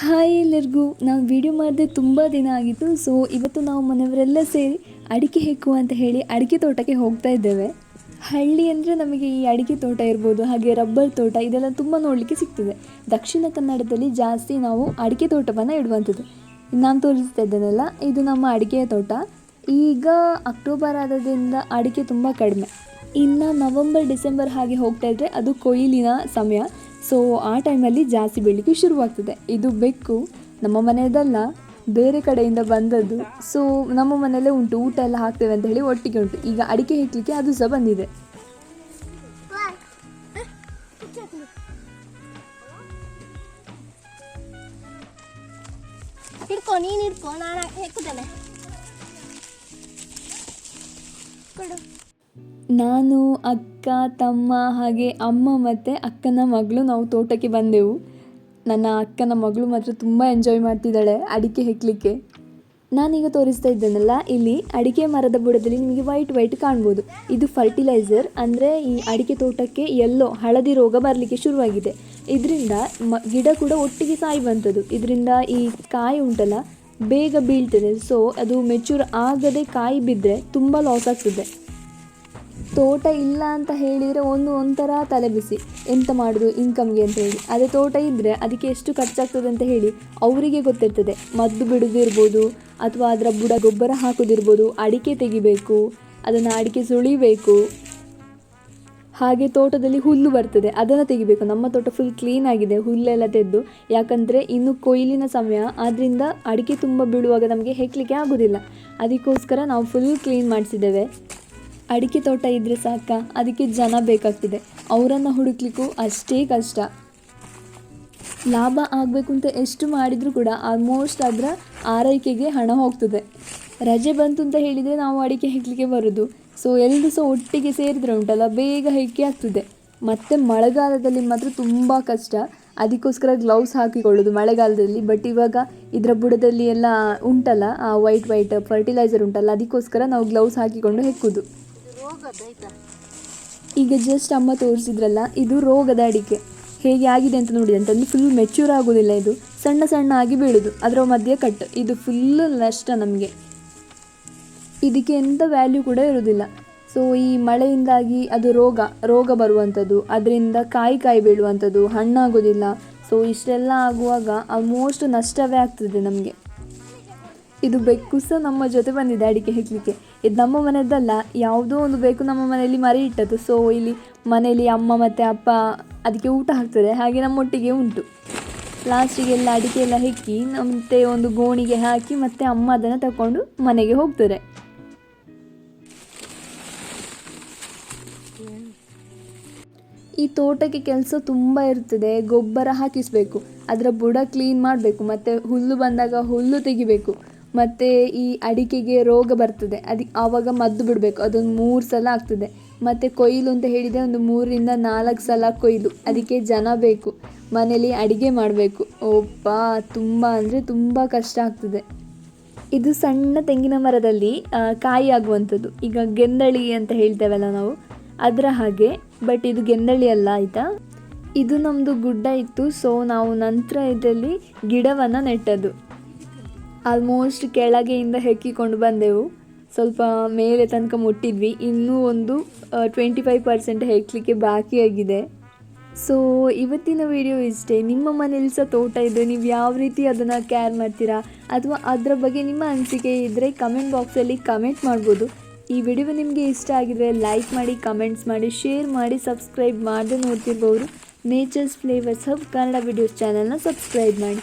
Hi ಎಲ್ಲರಿಗೂ, ನಾವು video ಮಾಡಿದೆ ತುಂಬ ದಿನ ಆಗಿತ್ತು ಸೊ ಇವತ್ತು ನಾವು ಮನೆಯವರೆಲ್ಲ ಸೇರಿ ಅಡಿಕೆ ಹೆಕ್ಕು ಅಂತ ಹೇಳಿ ಅಡಿಕೆ ತೋಟಕ್ಕೆ ಹೋಗ್ತಾ ಇದ್ದೇವೆ. ಹಳ್ಳಿ ಅಂದರೆ ನಮಗೆ ಈ ಅಡಿಕೆ ತೋಟ ಇರ್ಬೋದು, ಹಾಗೆ ರಬ್ಬರ್ ತೋಟ, ಇದೆಲ್ಲ ತುಂಬ ನೋಡಲಿಕ್ಕೆ ಸಿಗ್ತದೆ. ದಕ್ಷಿಣ ಕನ್ನಡದಲ್ಲಿ ಜಾಸ್ತಿ ನಾವು ಅಡಿಕೆ ತೋಟವನ್ನು ಇಡುವಂಥದ್ದು. ನಾನು ತೋರಿಸ್ತಾ ಇದ್ದೇನಲ್ಲ, ಇದು ನಮ್ಮ ಅಡಿಕೆಯ ತೋಟ. ಈಗ ಅಕ್ಟೋಬರ್ ಆದದಿಂದ ಅಡಿಕೆ ತುಂಬ ಕಡಿಮೆ. ಇನ್ನು ನವಂಬರ್, ಡಿಸೆಂಬರ್ ಹಾಗೆ ಹೋಗ್ತಾ ಇದ್ದರೆ ಅದು ಕೊಯ್ಲಿನ ಸಮಯ. ಸೊ ಆ ಟೈಮಲ್ಲಿ ಜಾಸ್ತಿ ಬೆಳಿಗ್ಗೆ ಶುರುವಾಗ್ತದೆ. ಇದು ಬೆಕ್ಕು, ನಮ್ಮ ಮನೆಯದಲ್ಲ, ಬೇರೆ ಕಡೆಯಿಂದ ಬಂದದ್ದು. ಸೊ ನಮ್ಮ ಮನೆಯಲ್ಲೇ ಉಂಟು, ಊಟ ಎಲ್ಲ ಹಾಕ್ತೇವೆ ಅಂತ ಹೇಳಿ ಒಟ್ಟಿಗೆ ಉಂಟು. ಈಗ ಅಡಿಕೆ ಹೆಕ್ಲಿಕ್ಕೆ ಅದು ಸಹ ಬಂದಿದೆ. ನೀನು ನಾನು ಹೆಕ್ಕುತ್ತೇನೆ ಕೊಡು. ನಾನು, ಅಕ್ಕ, ತಮ್ಮ ಹಾಗೆ ಅಮ್ಮ ಮತ್ತು ಅಕ್ಕನ ಮಗಳು ನಾವು ತೋಟಕ್ಕೆ ಬಂದೆವು. ನನ್ನ ಅಕ್ಕನ ಮಗಳು ಮಾತ್ರ ತುಂಬ ಎಂಜಾಯ್ ಮಾಡ್ತಿದ್ದಾಳೆ ಅಡಿಕೆ ಹೆಕ್ಲಿಕ್ಕೆ. ನಾನೀಗ ತೋರಿಸ್ತಾ ಇದ್ದೇನಲ್ಲ, ಇಲ್ಲಿ ಅಡಿಕೆ ಮರದ ಬುಡದಲ್ಲಿ ನಿಮಗೆ ವೈಟ್ ವೈಟ್ ಕಾಣ್ಬೋದು. ಇದು ಫರ್ಟಿಲೈಸರ್ ಅಂದರೆ ಈ ಅಡಿಕೆ ತೋಟಕ್ಕೆ ಎಲ್ಲೋ ಹಳದಿ ರೋಗ ಬರಲಿಕ್ಕೆ ಶುರುವಾಗಿದೆ. ಇದರಿಂದ ಮ, ಗಿಡ ಕೂಡ ಒಟ್ಟಿಗೆ ಸಾಯುವಂಥದ್ದು ಇದರಿಂದ ಈ ಕಾಯಿ ಉಂಟಲ್ಲ, ಬೇಗ ಬೀಳ್ತದೆ. ಸೊ ಅದು ಮೆಚೂರ್ ಆಗದೆ ಕಾಯಿ ಬಿದ್ದರೆ ತುಂಬ ಲಾಸ್ ಆಗ್ತದೆ. ತೋಟ ಇಲ್ಲ ಅಂತ ಹೇಳಿದರೆ ಒಂದು ಒಂಥರ ತಲೆಬಿಸಿ ಎಂತ ಮಾಡೋದು ಇನ್ಕಮ್ಗೆ ಅಂತ ಹೇಳಿ. ಅದೇ ತೋಟ ಇದ್ದರೆ ಅದಕ್ಕೆ ಎಷ್ಟು ಖರ್ಚಾಗ್ತದೆ ಅಂತ ಹೇಳಿ ಅವರಿಗೆ ಗೊತ್ತಿರ್ತದೆ. ಮದ್ದು ಬಿಡೋದಿರ್ಬೋದು ಅಥವಾ ಅದರ ಬುಡ ಗೊಬ್ಬರ ಹಾಕೋದಿರ್ಬೋದು, ಅಡಿಕೆ ತೆಗಿಬೇಕು, ಅದನ್ನು ಅಡಿಕೆ ಸುಳಿಬೇಕು ಹಾಗೆ ತೋಟದಲ್ಲಿ ಹುಲ್ಲು ಬರ್ತದೆ, ಅದನ್ನು ತೆಗಿಬೇಕು. ನಮ್ಮ ತೋಟ ಫುಲ್ ಕ್ಲೀನ್ ಆಗಿದೆ, ಹುಲ್ಲೆಲ್ಲ ತೆಗೆದು. ಯಾಕಂದರೆ ಇನ್ನು ಕೊಯ್ಲಿನ ಸಮಯ ಆದ್ದರಿಂದ ಅಡಿಕೆ ತುಂಬ ಬೀಳುವಾಗ ನಮಗೆ ಹೆಕ್ಲಿಕ್ಕೆ ಆಗೋದಿಲ್ಲ. ಅದಕ್ಕೋಸ್ಕರ ನಾವು ಫುಲ್ ಕ್ಲೀನ್ ಮಾಡಿಸಿದ್ದೇವೆ. ಅಡಿಕೆ ತೋಟ ಇದ್ದರೆ ಸಾಕ, ಅದಕ್ಕೆ ಜನ ಬೇಕಾಗ್ತಿದೆ. ಅವರನ್ನು ಹುಡುಕ್ಲಿಕ್ಕೂ ಅಷ್ಟೇ ಕಷ್ಟ. ಲಾಭ ಆಗಬೇಕು ಅಂತ ಎಷ್ಟು ಮಾಡಿದರೂ ಕೂಡ ಆಲ್ಮೋಸ್ಟ್ ಅದರ ಆರೈಕೆಗೆ ಹಣ ಹೋಗ್ತದೆ. ರಜೆ ಬಂತು ಅಂತ ಹೇಳಿದರೆ ನಾವು ಅಡಿಕೆ ಹೆಕ್ಲಿಕ್ಕೆ ಬರೋದು. ಸೊ ಎಲ್ಲರೂ ಸಹ ಒಟ್ಟಿಗೆ ಸೇರಿದ್ರೆ ಉಂಟಲ್ಲ, ಬೇಗ ಹೆಕ್ಕಿ ಆಗ್ತದೆ ಮತ್ತು ಮಳೆಗಾಲದಲ್ಲಿ ಮಾತ್ರ ತುಂಬ ಕಷ್ಟ. ಅದಕ್ಕೋಸ್ಕರ ಗ್ಲೌಸ್ ಹಾಕಿಕೊಳ್ಳೋದು ಮಳೆಗಾಲದಲ್ಲಿ. ಬಟ್ ಇವಾಗ ಇದರ ಬುಡದಲ್ಲಿ ಎಲ್ಲ ಉಂಟಲ್ಲ, ಆ ವೈಟ್ ವೈಟ್ ಫರ್ಟಿಲೈಸರ್ ಉಂಟಲ್ಲ, ಅದಕ್ಕೋಸ್ಕರ ನಾವು ಗ್ಲೌಸ್ ಹಾಕಿಕೊಂಡು ಹೆಕ್ಕುದು. ಈಗ ಜಸ್ಟ್ ಅಮ್ಮ ತೋರಿಸಿದ್ರಲ್ಲ, ಇದು ರೋಗದ ಅಡಿಕೆ. ಹೇಗೆ ಆಗಿದೆ ಅಂತ ನೋಡಿ, ಅಂತಂದು ಫುಲ್ ಮೆಚೂರ್ ಆಗೋದಿಲ್ಲ ಇದು. ಸಣ್ಣ ಸಣ್ಣ ಆಗಿ ಬೀಳುದು. ಅದರ ಮಧ್ಯೆ ಕಟ್ ಇದು ಫುಲ್ ನಷ್ಟ ನಮಗೆ. ಇದಕ್ಕೆ ಎಂಥ ವ್ಯಾಲ್ಯೂ ಕೂಡ ಇರೋದಿಲ್ಲ. ಸೊ ಈ ಮಳೆಯಿಂದಾಗಿ ಅದು ರೋಗ ರೋಗ ಬರುವಂಥದ್ದು ಅದರಿಂದ ಕಾಯಿ ಕಾಯಿ ಬೀಳುವಂಥದ್ದು ಹಣ್ಣಾಗೋದಿಲ್ಲ. ಸೊ ಇಷ್ಟೆಲ್ಲ ಆಗುವಾಗ ಆಲ್ಮೋಸ್ಟ್ ನಷ್ಟವೇ ಆಗ್ತದೆ ನಮಗೆ. ಇದು ಬೆಕ್ಕು ಸಹ ನಮ್ಮ ಜೊತೆ ಬಂದಿದೆ ಅಡಿಕೆ ಹೆಕ್ಲಿಕ್ಕೆ ಇದು ನಮ್ಮ ಮನೆಯದ್ದಲ್ಲ ಯಾವುದೋ ಒಂದು ಬೇಕು ನಮ್ಮ ಮನೆಯಲ್ಲಿ ಮರಿ ಇಟ್ಟದ್ದು. ಸೊ ಇಲ್ಲಿ ಮನೆಯಲ್ಲಿ ಅಮ್ಮ ಮತ್ತು ಅಪ್ಪ ಅದಕ್ಕೆ ಊಟ ಹಾಕ್ತಾರೆ. ಹಾಗೆ ನಮ್ಮೊಟ್ಟಿಗೆ ಉಂಟು. ಲಾಸ್ಟಿಗೆಲ್ಲ ಅಡಿಕೆ ಎಲ್ಲ ಹೆಕ್ಕಿ, ಮತ್ತೆ ಒಂದು ಗೋಣಿಗೆ ಹಾಕಿ, ಮತ್ತೆ ಅಮ್ಮ ಅದನ್ನು ತಗೊಂಡು ಮನೆಗೆ ಹೋಗ್ತಾರೆ. ಈ ತೋಟಕ್ಕೆ ಕೆಲಸ ತುಂಬ ಇರ್ತದೆ. ಗೊಬ್ಬರ ಹಾಕಿಸಬೇಕು. ಅದರ ಬುಡ ಕ್ಲೀನ್ ಮಾಡಬೇಕು. ಮತ್ತು ಹುಲ್ಲು ಬಂದಾಗ ಹುಲ್ಲು ತೆಗಿಬೇಕು. ಮತ್ತು ಈ ಅಡಿಕೆಗೆ ರೋಗ ಬರ್ತದೆ. ಅದಕ್ಕೆ ಆವಾಗ ಮದ್ದು ಬಿಡಬೇಕು. ಅದೊಂದು ಮೂರು ಸಲ ಆಗ್ತದೆ. ಮತ್ತು ಕೊಯ್ಲು ಅಂತ ಹೇಳಿದರೆ ಒಂದು ಮೂರರಿಂದ ನಾಲ್ಕು ಸಲ ಕೊಯ್ಲು. ಅದಕ್ಕೆ ಜನ ಬೇಕು. ಮನೇಲಿ ಅಡಿಗೆ ಮಾಡಬೇಕು. ಒಬ್ಬ, ತುಂಬ ಅಂದರೆ ತುಂಬ ಕಷ್ಟ ಆಗ್ತದೆ. ಇದು ಸಣ್ಣ ತೆಂಗಿನ ಮರದಲ್ಲಿ ಕಾಯಿ ಆಗುವಂಥದ್ದು. ಈಗ ಗೆಂದಳಿ ಅಂತ ಹೇಳ್ತೇವಲ್ಲ ನಾವು. ಅದರ ಹಾಗೆ. ಬಟ್ ಇದು ಗೆಂದಳಿ ಅಲ್ಲ, ಆಯಿತಾ? ಇದು ನಮ್ಮದು ಗುಡ್ಡ ಇತ್ತು. ಸೊ ನಾವು ನಂತರ ಇದರಲ್ಲಿ ಗಿಡವನ್ನು ನೆಟ್ಟದ್ದು. ಆಲ್ಮೋಸ್ಟ್ ಕೆಳಗೆಯಿಂದ ಹೆಕ್ಕಿಕೊಂಡು ಬಂದೆವು. ಸ್ವಲ್ಪ ಮೇಲೆ ತನಕ ಮುಟ್ಟಿದ್ವಿ. ಇನ್ನೂ ಒಂದು ಟ್ವೆಂಟಿ ಫೈವ್ ಪರ್ಸೆಂಟ್ ಹೆಕ್ಲಿಕ್ಕೆ ಬಾಕಿಯಾಗಿದೆ ಸೊ ಇವತ್ತಿನ ವಿಡಿಯೋ ಇಷ್ಟೇ. ನಿಮ್ಮ ಮನೇಲಿ ಸಹ ತೋಟ ಇದೆ. ನೀವು ಯಾವ ರೀತಿ ಅದನ್ನು ಕೇರ್ ಮಾಡ್ತೀರಾ? ಅಥವಾ ಅದರ ಬಗ್ಗೆ ನಿಮ್ಮ ಅನಿಸಿಕೆ ಇದ್ದರೆ ಕಮೆಂಟ್ ಬಾಕ್ಸಲ್ಲಿ ಕಮೆಂಟ್ ಮಾಡ್ಬೋದು. ಈ ವಿಡಿಯೋ ನಿಮಗೆ ಇಷ್ಟ ಆಗಿದ್ರೆ ಲೈಕ್ ಮಾಡಿ ಕಮೆಂಟ್ಸ್ ಮಾಡಿ ಶೇರ್ ಮಾಡಿ ಸಬ್ಸ್ಕ್ರೈಬ್ ಮಾಡದೆ ನೋಡ್ತಿರ್ಬೋದು. Nature's flavours hub Kannada videos ಚಾನಲ್ನ ಸಬ್ಸ್ಕ್ರೈಬ್ ಮಾಡಿ.